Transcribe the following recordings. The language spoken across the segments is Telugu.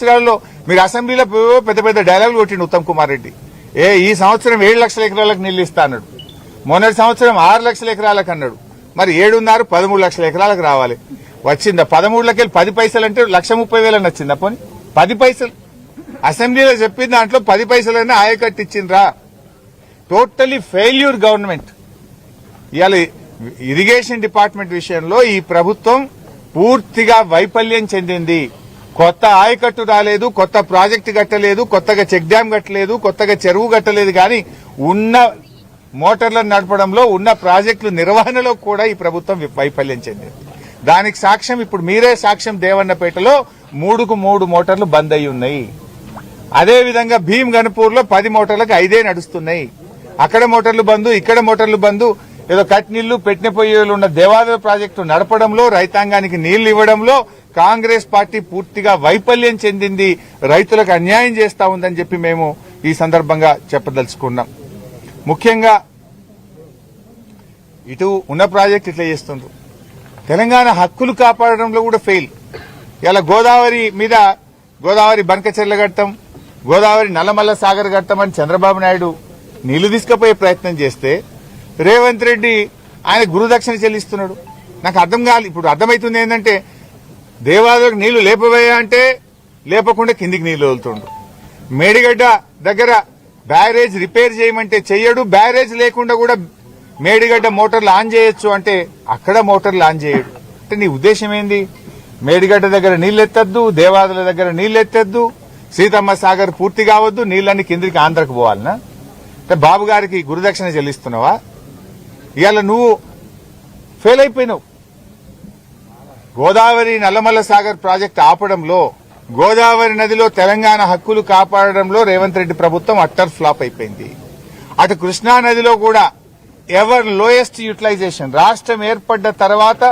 సంవత్సరాల్లో మీరు అసెంబ్లీలో పెద్ద పెద్ద డైలాగులు కొట్టిండు ఉత్తమ్ కుమార్ రెడ్డి. ఏ ఈ సంవత్సరం ఏడు లక్షల ఎకరాలకు నీళ్ళు ఇస్తా అన్నాడు. మొన్నటి సంవత్సరం ఆరు లక్షల ఎకరాలకు అన్నాడు. మరి ఏడున్నర పదమూడు లక్షల ఎకరాలకు రావాలి. వచ్చిందా? పదమూడులకి వెళ్ళి పది పైసలు అంటే లక్ష ముప్పై వేలని వచ్చిందా పోనీ? పది పైసలు. అసెంబ్లీలో చెప్పిన దాంట్లో పది పైసలైనా ఆయకట్టు ఇచ్చిండ్రా టోటలీ ఫెయిల్యూర్ గవర్నమెంట్ ఇవాళ ఇరిగేషన్ డిపార్ట్మెంట్ విషయంలో ఈ ప్రభుత్వం పూర్తిగా వైఫల్యం చెందింది. కొత్త ఆయకట్టు రాలేదు కొత్త ప్రాజెక్టు కట్టలేదు కొత్తగా చెక్ డ్యామ్ కట్టలేదు కొత్తగా చెరువు కట్టలేదు కానీ ఉన్న మోటార్లను నడపడంలో ఉన్న ప్రాజెక్టుల నిర్వహణలో కూడా ఈ ప్రభుత్వం వైఫల్యం చెందింది. దానికి సాక్ష్యం ఇప్పుడు మీరే సాక్ష్యం దేవన్నపేటలో మూడుకు మూడు మోటార్లు బంద్ అయి ఉన్నాయి. అదేవిధంగా భీమ్లో పది మోటార్లకు ఐదే నడుస్తున్నాయి. అక్కడ మోటార్లు బంద్ ఇక్కడ మోటార్లు బంద్ ఏదో కట్ నీళ్ళు పెట్టిన పొయ్యిలు ఉన్న దేవాలయ ప్రాజెక్టు నడపడంలో రైతాంగానికి నీళ్ళు ఇవ్వడంలో కాంగ్రెస్ పార్టీ పూర్తిగా వైఫల్యం చెందింది రైతులకు అన్యాయం చేస్తా ఉందని చెప్పి మేము ఈ సందర్భంగా చెప్పదలుచుకున్నాం. ముఖ్యంగా ఇటు ఉన్న ప్రాజెక్ట్ ఇట్లా చేస్తుండ్రు. తెలంగాణ హక్కులు కాపాడడంలో కూడా ఫెయిల్ ఇలా గోదావరి మీద గోదావరి బంకచెర్ల ఘట్టం గోదావరి నల్లమల్ల సాగర్ కట్టం అని చంద్రబాబు నాయుడు నీళ్ళు తీసుకుపోయే ప్రయత్నం చేస్తే రేవంత్ రెడ్డి ఆయన గురుదక్షిణ చెల్లిస్తున్నాడు. నాకు అర్థం కాదు ఇప్పుడు అర్థమవుతుంది ఏంటంటే దేవాదులకు నీళ్ళు లేపబోయా అంటే లేపకుండా కిందికి నీళ్ళు వదులుతుండు మేడిగడ్డ దగ్గర బ్యారేజ్ రిపేర్ చేయమంటే చెయ్యడు బ్యారేజ్ లేకుండా కూడా మేడిగడ్డ మోటార్లు ఆన్ చేయొచ్చు అంటే అక్కడ మోటార్లు ఆన్ చేయడు. అంటే నీ ఉద్దేశం ఏంది? మేడిగడ్డ దగ్గర నీళ్ళు ఎత్తద్దు దేవాదుల దగ్గర నీళ్ళు ఎత్తద్దు సీతమ్మ సాగర్ పూర్తి కావద్దు నీళ్ళన్ని కిందికి ఆంధ్రకు పోవాలనా? అంటే బాబు గారికి గురుదక్షిణ చెల్లిస్తున్నావా? ఇవాళ నువ్వు ఫెయిల్ అయిపోయినావు. గోదావరి నల్లమల్ల సాగర్ ప్రాజెక్టు ఆపడంలో గోదావరి నదిలో తెలంగాణ హక్కులు కాపాడడంలో రేవంత్ రెడ్డి ప్రభుత్వం అట్టర్ ఫ్లాప్ అయిపోయింది. అటు కృష్ణా నదిలో కూడా ఎవర్ లోయెస్ట్ యూటిలైజేషన్ రాష్ట్రం ఏర్పడ్డ తర్వాత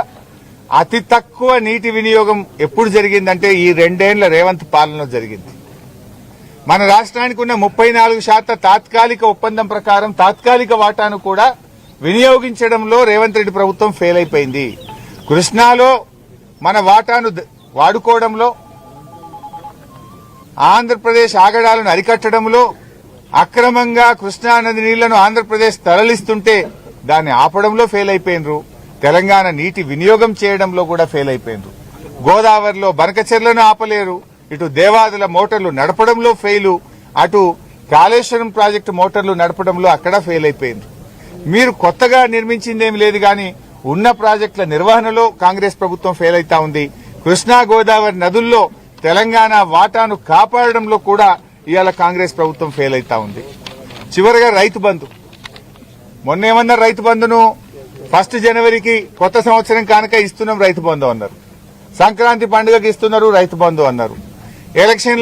అతి తక్కువ నీటి వినియోగం ఎప్పుడు జరిగిందంటే ఈ రెండేళ్ళ రేవంత్ పాలనలో జరిగింది. మన రాష్ట్రానికి ఉన్న ముప్పై నాలుగు శాతం తాత్కాలిక ఒప్పందం ప్రకారం తాత్కాలిక వాటాను కూడా వినియోగించడంలో రేవంత్ రెడ్డి ప్రభుత్వం ఫెయిల్ అయిపోయింది. కృష్ణాలో మన వాటాను వాడుకోవడంలో ఆంధ్రప్రదేశ్ ఆగడాలను అరికట్టడంలో అక్రమంగా కృష్ణానది నీళ్ళను ఆంధ్రప్రదేశ్ తరలిస్తుంటే దాన్ని ఆపడంలో ఫెయిల్ అయిపోయినరు. తెలంగాణ నీటి వినియోగం చేయడంలో కూడా ఫెయిల్ అయిపోయినరు. గోదావరిలో బనకచెర్లను ఆపలేరు. ఇటు దేవాదుల మోటార్లు నడపడంలో ఫెయిలు అటు కాళేశ్వరం ప్రాజెక్టు మోటార్లు నడపడంలో అక్కడ ఫెయిల్ అయిపోయింది మీరు కొత్తగా నిర్మించిందేమి లేదు కానీ ఉన్న ప్రాజెక్టుల నిర్వహణలో కాంగ్రెస్ ప్రభుత్వం ఫెయిల్ అయితా ఉంది. కృష్ణా గోదావరి నదుల్లో తెలంగాణ వాటాను కాపాడడంలో కూడా ఇవాళ కాంగ్రెస్ ప్రభుత్వం ఫెయిల్ అయితా ఉంది. చివరిగా రైతు బంధు. మొన్న ఏమన్నారు రైతు బంధును? ఫస్ట్ జనవరికి కొత్త సంవత్సరం కానుక ఇస్తున్నాం రైతు బంధు అన్నారు. సంక్రాంతి పండుగకి ఇస్తున్నారు రైతు బంధు అన్నారు. ఎలక్షన్